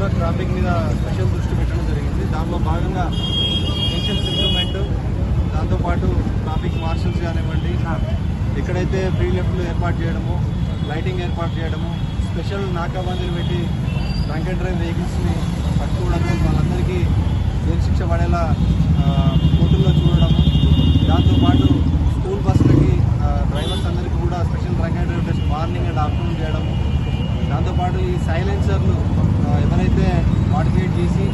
కూడా ట్రాఫిక్ మీద స్పెషల్ దృష్టి పెట్టడం జరిగింది. దానిలో భాగంగా ఎన్షన్స్ ఇంప్రూవ్మెంట్ దాంతోపాటు ట్రాఫిక్ మార్షల్స్ కానివ్వండి ఎక్కడైతే ఫ్రీ లెఫ్ట్లు ఏర్పాటు చేయడము లైటింగ్ ఏర్పాటు చేయడము స్పెషల్ నాకాబందీలు పెట్టి డ్రంక్ అండ్ డ్రైవ్ వెహికల్స్ని పట్టుకోవడము వాళ్ళందరికీ జైలు శిక్ష పడేలా కోర్టుల్లో చూడడము. దాంతోపాటు స్కూల్ బస్సులకి డ్రైవర్స్ అందరికీ కూడా special drunk and drive test morning and afternoon చేయడము. దాంతోపాటు ఈ సైలెన్సర్లు ఎవరైతే మాడిఫికేట్ చేసి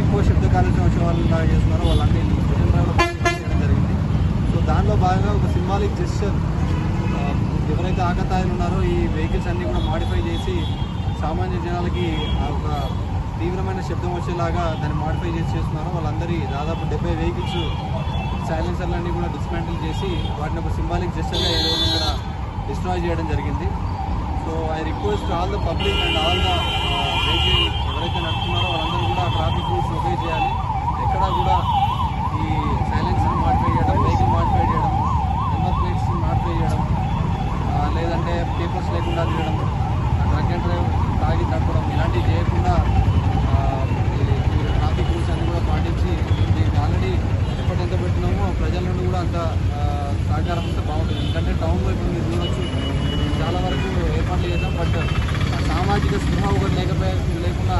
ఎక్కువ శబ్ద కాలుష్యం వచ్చే వాళ్ళు చేస్తున్నారో వాళ్ళన్నీ చేయడం జరిగింది. సో దానిలో భాగంగా ఒక సింబాలిక్ జెస్చర్ ఎవరైతే ఆకతాయిలు ఉన్నారో ఈ వెహికల్స్ అన్నీ కూడా మాడిఫై చేసి సామాన్య జనాలకి ఆ ఒక తీవ్రమైన శబ్దం వచ్చేలాగా దాన్ని మాడిఫై చేసి చేస్తున్నారో వాళ్ళందరి దాదాపు డెబ్బై వెహికల్స్ సైలెన్సర్లన్నీ కూడా డిస్మాంటిల్ చేసి వాటిని ఒక సింబాలిక్ జెస్చర్గా ఏదో కూడా ఇక్కడ డిస్ట్రాయ్ చేయడం జరిగింది. So I request all the public and all the ఎవరైతే నడుపుతున్నారో. వాళ్ళందరూ బట్ సామాజిక స్పృహ ఒకటి లేకపోయే లేకుండా